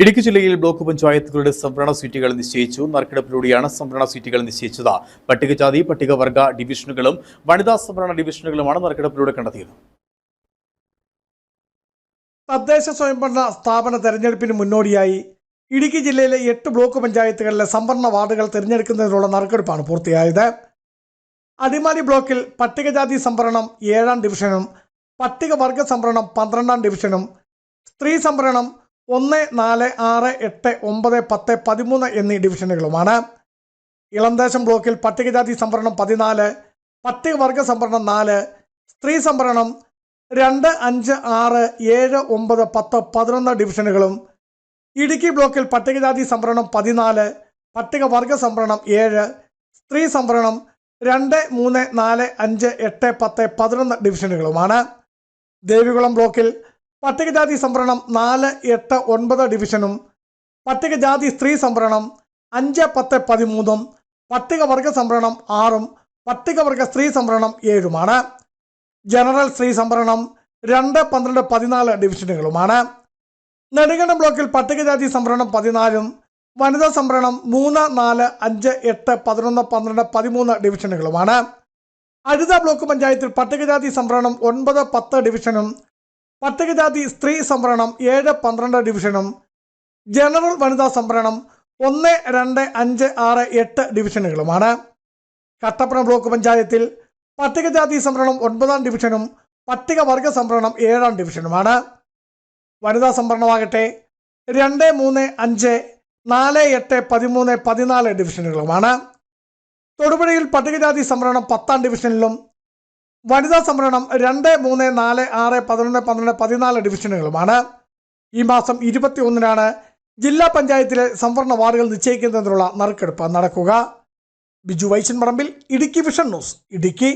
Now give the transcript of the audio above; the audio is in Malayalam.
ഇടുക്കി ജില്ലയിൽ ബ്ലോക്ക് പഞ്ചായത്തുകളുടെ സംവരണ സീറ്റുകൾ നിശ്ചയിച്ചു. നറുക്കെടുപ്പിലൂടെയാണ് സംവരണ സീറ്റുകൾ നിശ്ചയിച്ചത്. പട്ടികജാതി പട്ടികവർഗ ഡിവിഷനുകളും വനിതാ സംവരണ ഡിവിഷനുകളുമാണ് നറുക്കെടുപ്പിലൂടെ കണ്ടെത്തിയത്. തദ്ദേശ സ്വയംഭരണ സ്ഥാപന തെരഞ്ഞെടുപ്പിന് മുന്നോടിയായി ഇടുക്കി ജില്ലയിലെ എട്ട് ബ്ലോക്ക് പഞ്ചായത്തുകളിലെ സംവരണ വാർഡുകൾ തിരഞ്ഞെടുക്കുന്നതിനുള്ള നറുക്കെടുപ്പാണ് പൂർത്തിയായത്. അടിമാലി ബ്ലോക്കിൽ പട്ടികജാതി സംവരണം ഏഴാം ഡിവിഷനും പട്ടികവർഗ സംവരണം പന്ത്രണ്ടാം ഡിവിഷനും സ്ത്രീ സംവരണം ഒന്ന് നാല് ആറ് എട്ട് ഒമ്പത് പത്ത് പതിമൂന്ന് എന്നീ ഡിവിഷനുകളുമാണ്. ഇളന്തേശം ബ്ലോക്കിൽ പട്ടികജാതി സംവരണം പതിനാല് പട്ടികവർഗ സംവരണം നാല് സ്ത്രീ സംവരണം രണ്ട് അഞ്ച് ആറ് ഏഴ് ഒമ്പത് പത്ത് പതിനൊന്ന് ഡിവിഷനുകളും ഇടുക്കി ബ്ലോക്കിൽ പട്ടികജാതി സംവരണം പതിനാല് പട്ടികവർഗ സംവരണം ഏഴ് സ്ത്രീ സംവരണം രണ്ട് മൂന്ന് നാല് അഞ്ച് എട്ട് പത്ത് പതിനൊന്ന് ഡിവിഷനുകളുമാണ്. ദേവികുളം ബ്ലോക്കിൽ പട്ടികജാതി സംവരണം നാല് എട്ട് ഒൻപത് ഡിവിഷനും പട്ടികജാതി സ്ത്രീ സംവരണം അഞ്ച് പത്ത് പതിമൂന്നും പട്ടികവർഗ സംവരണം ആറും പട്ടികവർഗ സ്ത്രീ സംവരണം ഏഴുമാണ്. ജനറൽ സ്ത്രീ സംവരണം രണ്ട് പന്ത്രണ്ട് പതിനാല് ഡിവിഷനുകളുമാണ്. നെടുങ്കണ്ടം ബ്ലോക്കിൽ പട്ടികജാതി സംവരണം പതിനാലും വനിതാ സംവരണം മൂന്ന് നാല് അഞ്ച് എട്ട് പതിനൊന്ന് പന്ത്രണ്ട് പതിമൂന്ന് ഡിവിഷനുകളുമാണ്. അഴുത ബ്ലോക്ക് പഞ്ചായത്തിൽ പട്ടികജാതി സംവരണം ഒൻപത് പത്ത് ഡിവിഷനും പട്ടികജാതി സ്ത്രീ സംവരണം ഏഴ് പന്ത്രണ്ട് ഡിവിഷനും ജനറൽ വനിതാ സംവരണം ഒന്ന് രണ്ട് അഞ്ച് ആറ് എട്ട് ഡിവിഷനുകളുമാണ്. കട്ടപ്പന ബ്ലോക്ക് പഞ്ചായത്തിൽ പട്ടികജാതി സംവരണം ഒൻപതാം ഡിവിഷനും പട്ടികവർഗ സംവരണം ഏഴാം ഡിവിഷനുമാണ്. വനിതാ സംവരണമാകട്ടെ രണ്ട് മൂന്ന് അഞ്ച് നാല് എട്ട് പതിമൂന്ന് പതിനാല് ഡിവിഷനുകളുമാണ്. തൊടുപുഴയിൽ പട്ടികജാതി സംവരണം പത്താം ഡിവിഷനിലും വനിതാ സംവരണം രണ്ട് മൂന്ന് നാല് ആറ് പതിനൊന്ന് പന്ത്രണ്ട് പതിനാല് ഡിവിഷനുകളുമാണ്. ഈ മാസം ഇരുപത്തി ഒന്നിനാണ് ജില്ലാ പഞ്ചായത്തിലെ സംവരണ വാർഡുകൾ നിശ്ചയിക്കുന്നതിനുള്ള നറുക്കെടുപ്പ് നടക്കുക. Biju Vaishan Parambil Idukki vision news Idukki.